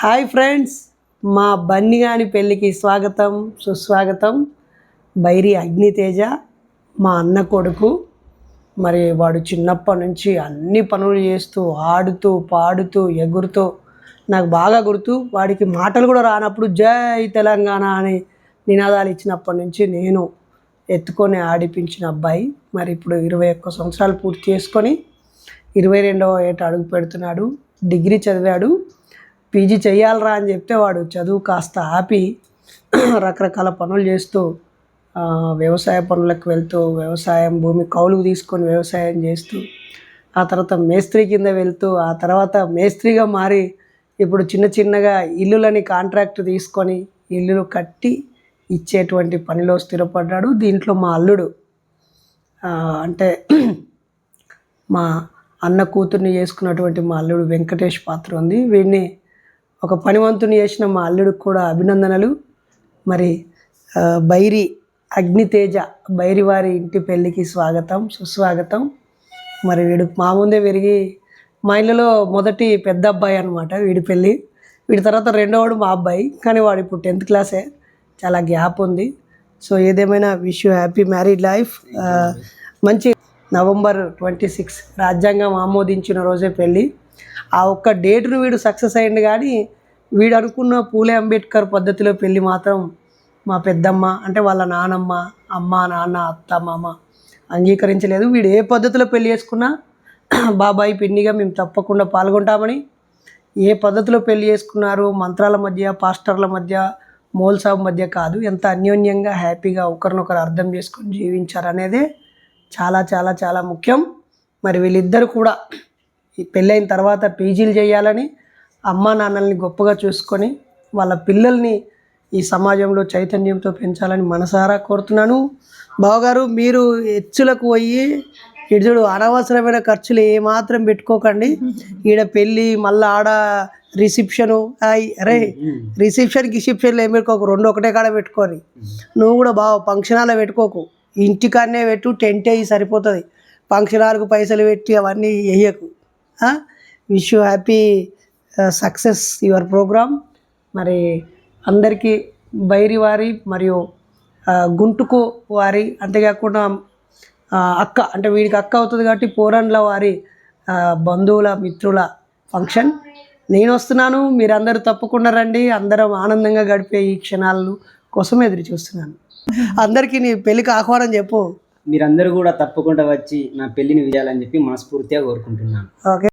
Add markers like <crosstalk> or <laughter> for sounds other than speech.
Hi friends మా బన్నిగాని పెళ్ళికి స్వాగతం సుస్వాగతం. బైరి అగ్నితేజ మా అన్న కొడుకు. మరి వాడు చిన్నప్పటి నుంచి అన్ని పనులు చేస్తూ ఆడుతూ పాడుతూ ఎగురుతూ నాకు బాగా గుర్తు వాడికి మాటలు కూడా రానప్పుడు జై తెలంగాణ అని నినాదాలు ఇచ్చినప్పటి నుంచి నేను ఎత్తుకొని ఆడిపించిన అబ్బాయి. మరి ఇప్పుడు ఇరవై ఒక్క సంవత్సరాలు పూర్తి చేసుకొని ఇరవై రెండవ ఏట అడుగు పెడుతున్నాడు. డిగ్రీ చదివాడు. పీజీ చేయాలరా అని చెప్తే వాడు చదువు కాస్త ఆపి రకరకాల పనులు చేస్తూ వ్యవసాయ పనులకు వెళ్తూ వ్యవసాయం భూమి కౌలుకు తీసుకొని వ్యవసాయం చేస్తూ ఆ తర్వాత మేస్త్రి కింద వెళ్తూ ఆ తర్వాత మేస్త్రిగా మారి ఇప్పుడు చిన్న చిన్నగా ఇల్లులని కాంట్రాక్ట్ తీసుకొని ఇల్లులు కట్టి ఇచ్చేటువంటి పనిలో స్థిరపడ్డాడు. దీంట్లో మా అల్లుడు అంటే మా అన్న కూతుర్ని చేసుకున్నటువంటి మా అల్లుడు వెంకటేష్ పాత్ర ఉంది. వీడిని ఒక పనివంతుని చేసిన మా అల్లుడికి కూడా అభినందనలు. మరి బైరి అగ్నితేజ బైరి వారి ఇంటి పెళ్ళికి స్వాగతం సుస్వాగతం. మరి వీడు మా ముందే పెరిగి మా ఇళ్ళలో మొదటి పెద్ద అబ్బాయి అనమాట వీడి పెళ్ళి. వీడి తర్వాత రెండోవాడు మా అబ్బాయి. కానీ వాడు ఇప్పుడు టెన్త్ క్లాసే. చాలా గ్యాప్ ఉంది. సో ఏదేమైనా wish you happy married life. మంచి నవంబర్ ట్వంటీ సిక్స్ రాజ్యాంగం ఆమోదించిన రోజే పెళ్ళి. ఆ ఒక్క డేట్ను వీడు సక్సెస్ అయ్యింది కానీ వీడు అనుకున్న పూలే అంబేద్కర్ పద్ధతిలో పెళ్ళి మాత్రం మా పెద్దమ్మ అంటే వాళ్ళ నానమ్మ అమ్మ నాన్న అత్త మామ అంగీకరించలేదు. వీడు ఏ పద్ధతిలో పెళ్ళి చేసుకున్నా <clears throat> బాబాయి పిన్నిగా మేము తప్పకుండా పాల్గొంటామని ఏ పద్ధతిలో పెళ్ళి చేసుకున్నారు మంత్రాల మధ్య పాస్టర్ల మధ్య మోల్సాబ్ మధ్య కాదు ఎంత అన్యోన్యంగా హ్యాపీగా ఒకరినొకరు అర్థం చేసుకొని జీవించారనేదే చాలా చాలా చాలా ముఖ్యం. మరి వీళ్ళిద్దరు కూడా పెళ్ళైన తర్వాత పీజీలు చేయాలని అమ్మా నాన్నల్ని గొప్పగా చూసుకొని వాళ్ళ పిల్లల్ని ఈ సమాజంలో చైతన్యంతో పెంచాలని మనసారా కోరుతున్నాను. బావగారు మీరు హెచ్చులకు పోయి ఇటు అనవసరమైన ఖర్చులు ఏమాత్రం పెట్టుకోకండి. ఈడ పెళ్ళి మళ్ళీ ఆడ రిసెప్షను అరే రిసెప్షన్ గిసెప్షన్లు ఏం పెట్టుకోకు రెండు ఒకటే కాడ పెట్టుకోని. నువ్వు కూడా బాగా ఫంక్షన్ హాల్లో పెట్టుకోకు. ఇంటికాడనే పెట్టు టెంట్ వేయి సరిపోతుంది. ఫంక్షన్ హాల్కు పైసలు పెట్టి అవన్నీ వేయకు. Wish you happy success your program మరి అందరికీ బైరి వారి మరియు గుంటుకు వారి అంతేకాకుండా అక్క అంటే వీడికి అక్క అవుతుంది కాబట్టి పోరన్ల వారి బంధువుల మిత్రుల ఫంక్షన్ నేను వస్తున్నాను మీరందరూ తప్పకుండా రండి. అందరం ఆనందంగా గడిపే ఈ క్షణాలను కోసం ఎదురు చూస్తున్నాను. అందరికీ నీ పెళ్ళికి ఆహ్వానం చెప్పు. మీరందరూ కూడా తప్పకుండా వచ్చి నా పెళ్ళిని వేయాలని చెప్పి మనస్ఫూర్తిగా కోరుకుంటున్నాను. ఓకే.